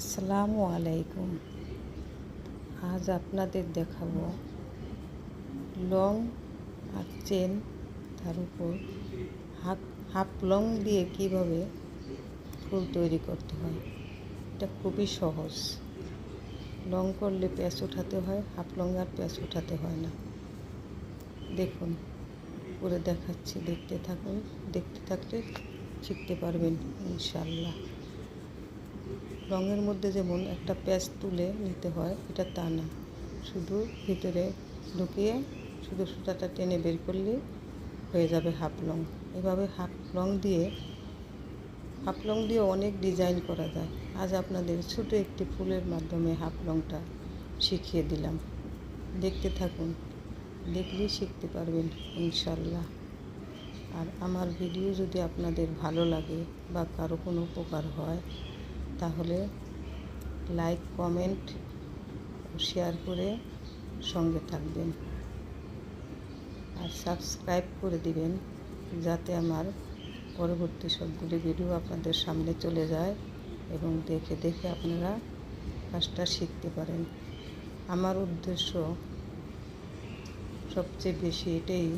আসসালামু আলাইকুম। আজ আপনাদের দেখাবো লং আর চেন, তার উপর হাফ হাফ লং দিয়ে কীভাবে ফুল তৈরি করতে হয়। এটা খুবই সহজ। লং করলে প্যাচ উঠাতে হয়, হাফ লং আর প্যাচ উঠাতে হয় না। দেখুন, করে দেখাচ্ছি। দেখতে থাকুন, দেখতে থাকলে শিখতে পারবেন ইনশাল্লাহ রঙের মধ্যে যেমন একটা প্যাচ তুলে নিতে হয়, এটা তা না। শুধু ভিতরে ঢুকিয়ে শুধু সুতাটা টেনে বের করলে হয়ে যাবে হাফ লং। এভাবে হাফ লং দিয়ে, হাফ লং দিয়ে অনেক ডিজাইন করা যায়। আজ আপনাদের ছোট একটি ফুলের মাধ্যমে হাফ লংটা শিখিয়ে দিলাম। দেখতে থাকুন, দেখলেই শিখতে পারবেন, ইনশাল্লাহ। আর আমার ভিডিও যদি আপনাদের ভালো লাগে বা কারও কোনো উপকার হয় তাহলে লাইক কমেন্ট শেয়ার করে সঙ্গে থাকবেন। আর সাবস্ক্রাইব করে দিবেন, যাতে আমার পরবর্তী সবগুলি ভিডিও আপনাদের সামনে চলে যায় এবং দেখে দেখে আপনারা কাজটা শিখতে পারেন। আমার উদ্দেশ্য সবচেয়ে বেশি এটাই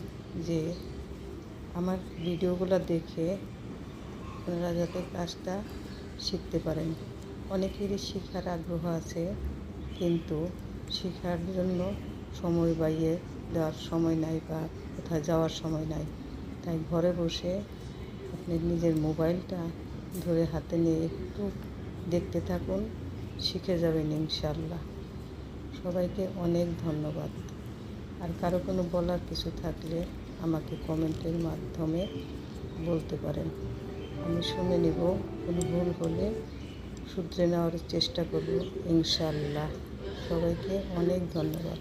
যে, আমার ভিডিওগুলো দেখে আপনারা যাতে কাজটা শিখতে পারেন। অনেকেরই শেখার আগ্রহ আছে, কিন্তু শেখার জন্য সময় বাইয়ে দেওয়ার সময় নাই বা কোথাও যাওয়ার সময় নাই। তাই ঘরে বসে আপনি নিজের মোবাইলটা ধরে হাতে নিয়ে একটু দেখতে থাকুন, শিখে যাবেন ইনশাল্লাহ সবাইকে অনেক ধন্যবাদ। আর কারও কোনো বলার কিছু থাকলে আমাকে কমেন্টের মাধ্যমে বলতে পারেন। আমি শুনে নেব কোনো ভুল হলে শুধরে নেওয়ার চেষ্টা করব ইনশাল্লাহ সবাইকে অনেক ধন্যবাদ।